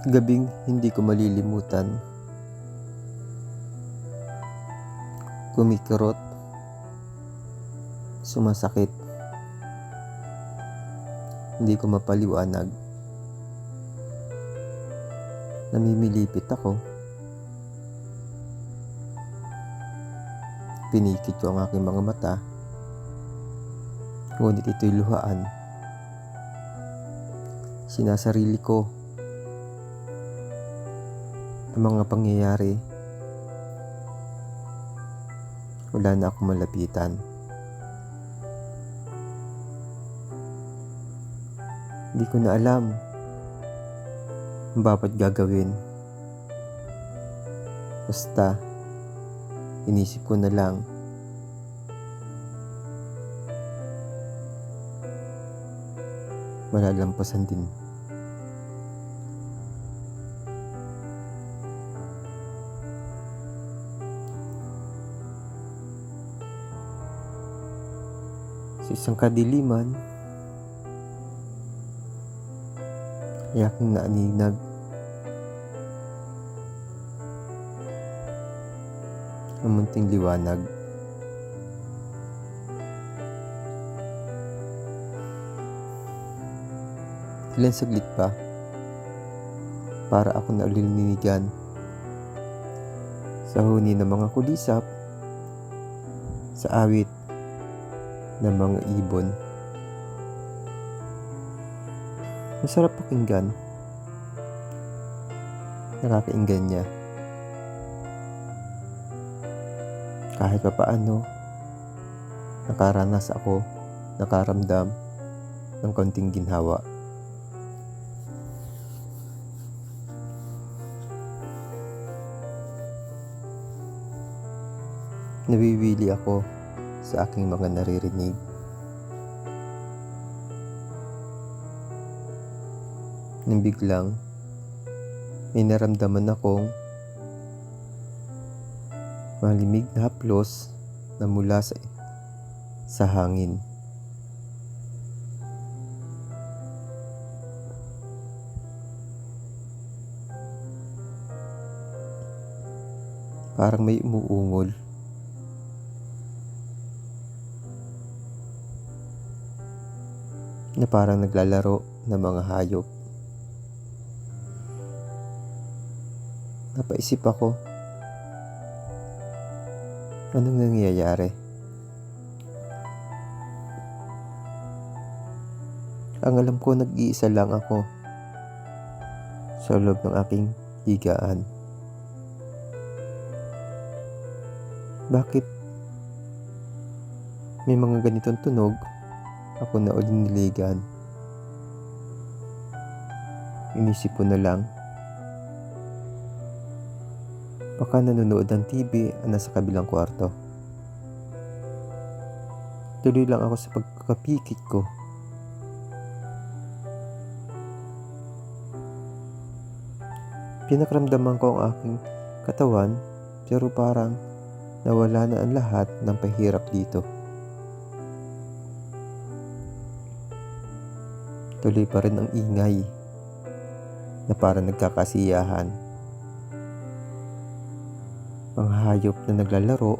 Gabing hindi ko malilimutan. Kumikirot. Sumasakit. Hindi ko mapaliwanag. Namimilipit ako. Pinikit ko ang aking mga mata. Ngunit ito'y luhaan. Sinasarili ko ang mga pangyayari. Wala na akong malapitan. Hindi ko na alam ang dapat gagawin. Basta, inisip ko na lang malalampasan din. Sa isang kadiliman, ay aking naaninag. Ang munting liwanag. Ilan saglit pa para ako na ulilinigan sa huni ng mga kulisap sa awit ng mga ibon. Masarap pakinggan. Nakakainggan niya. Kahit pa paano, nakaranas ako, nakaramdam ng konting ginhawa. Nawiwili ako sa aking mga naririnig. Nang biglang, may naramdaman akong malimig na haplos na mula sa, sa hangin. Parang may umuungol. Na parang naglalaro ng mga hayop. Napaisip ako, anong nangyayari? Ang alam ko, nag-iisa lang ako sa loob ng aking higaan. Bakit may mga ganitong tunog ako na uliniligan. Inisip ko na lang. Baka nanonood ng TV ang nasa kabilang kwarto. Tuloy lang ako sa pagkakapikit ko. Pinakramdaman ko ang aking katawan pero parang nawala na ang lahat ng pahirap dito. Tuloy pa rin ang ingay na parang nagkakasiyahan. Mga hayop na naglalaro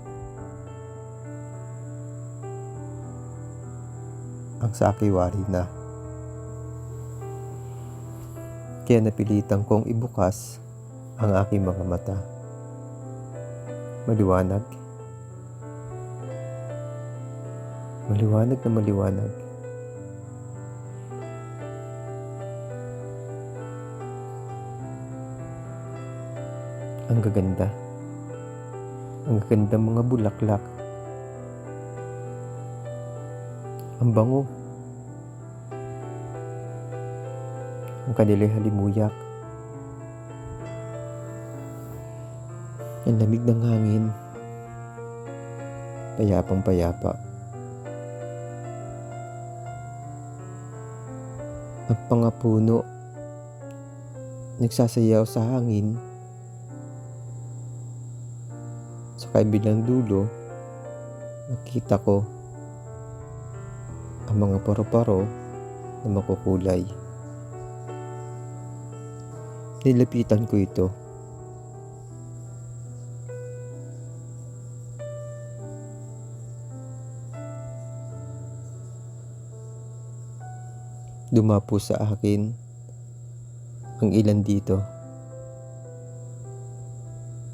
ang sakiwari na. Kaya napilitan kong ibukas ang aking mga mata. Maliwanag. Maliwanag na maliwanag. Ang gaganda. Ang gaganda mga bulaklak. Ang bango. Ang kanila'y halimuyak. Ang lamig ng hangin. Payapang payapa. Ang pangapuno. Nagsasayaw sa hangin. Sa kabilang dulo, nakita ko ang mga paro-paro na makukulay. Nilapitan ko ito. Dumapo sa akin ang ilan dito.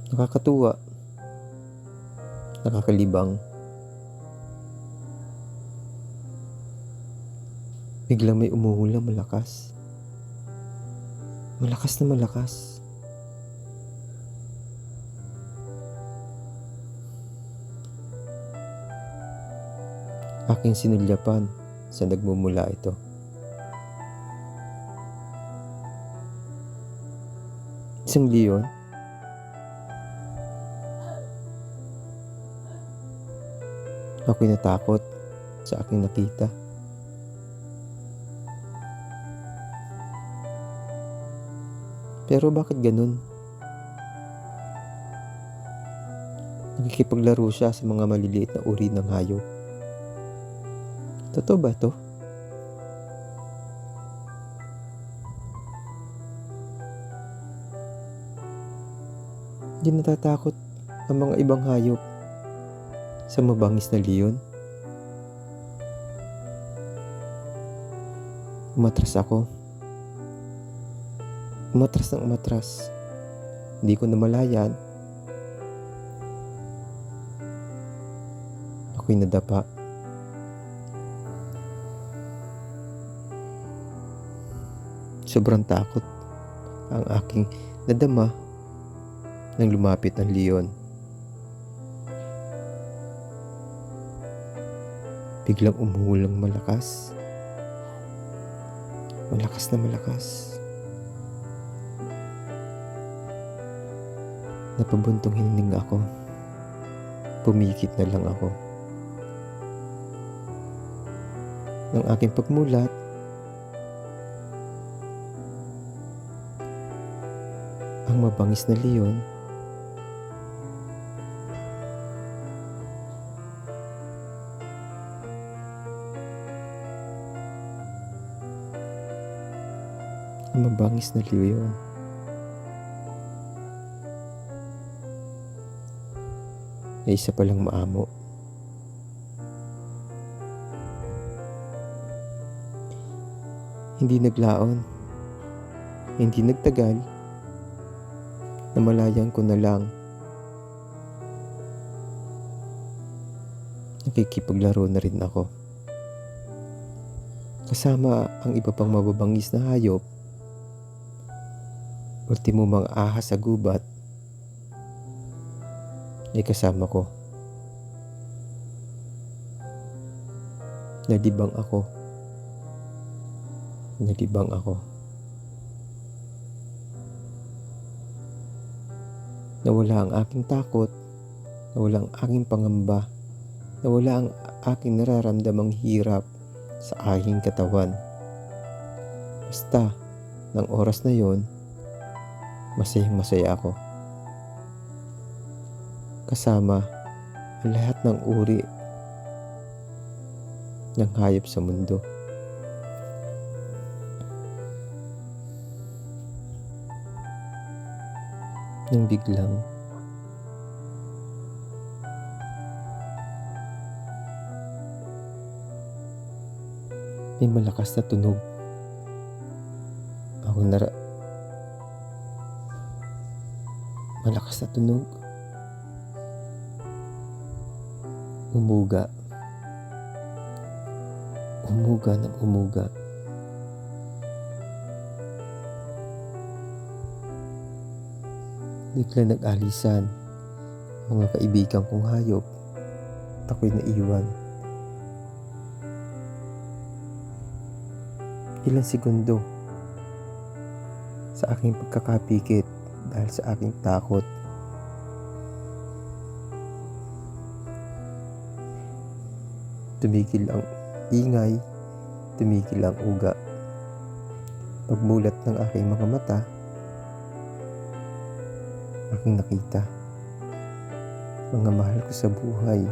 Nakakatuwa. Nakakalibang. Biglang may umuulang malakas. Malakas na malakas. Aking sinulyapan sa nagmumula ito. Isang leon? Ako'y natakot sa aking nakita. Pero bakit ganun? Nakikipaglaro siya sa mga maliliit na uri ng hayop. Totoo ba to? Hindi natatakot ang mga ibang hayop sa mabangis na leon. Umatras ako. Umatras ng umatras. Hindi ko namalayan. Ako'y nadapa. Sobrang takot ang aking nadama nang lumapit ang leon. Biglang umuulang malakas. Malakas na malakas. Napabuntong hining ako. Pumikit na lang ako. Nang aking pagmulat, ang mabangis na leon ang mabangis na leon ay isa palang maamo. Hindi naglaon. Hindi nagtagal. Namalayan ko na lang. Nakikipaglaro na rin ako. Kasama ang iba pang mababangis na hayop. Ultimo mga ahas sa gubat ay kasama ko. Nalibang ako. Nalibang ako. Nawala ang aking takot. Nawala ang aking pangamba. Nawala ang aking nararamdamang hirap sa aking katawan. Basta, ng oras na yon, masayang masaya ako kasama ang lahat ng uri ng hayop sa mundo. Nang biglang may malakas na tunog. Ako nara malakas na tunog. Umuga. Umuga ng umuga. Bigla nag-alisan mga kaibigan kong hayop ako'y naiwan. Ilang segundo sa aking pagkakapikit dahil sa aking takot Tumigil ang ingay, tumigil ang uga. Pagmulat ng aking mga mata, aking nakita. Mga mahal ko sa buhay.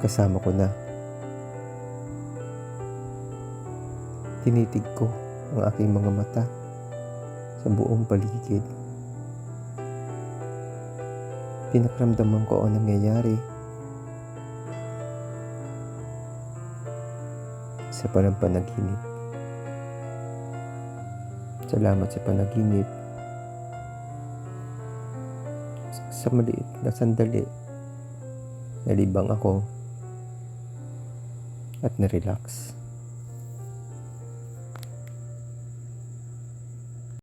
Kasama ko na. Tinitig ko ang aking mga mata. Sa buong paligid. Pinakramdaman ko ang nangyayari sa parang panaginip. Salamat sa panaginip. Sa maliit na sandali, nalibang ako at nirelax.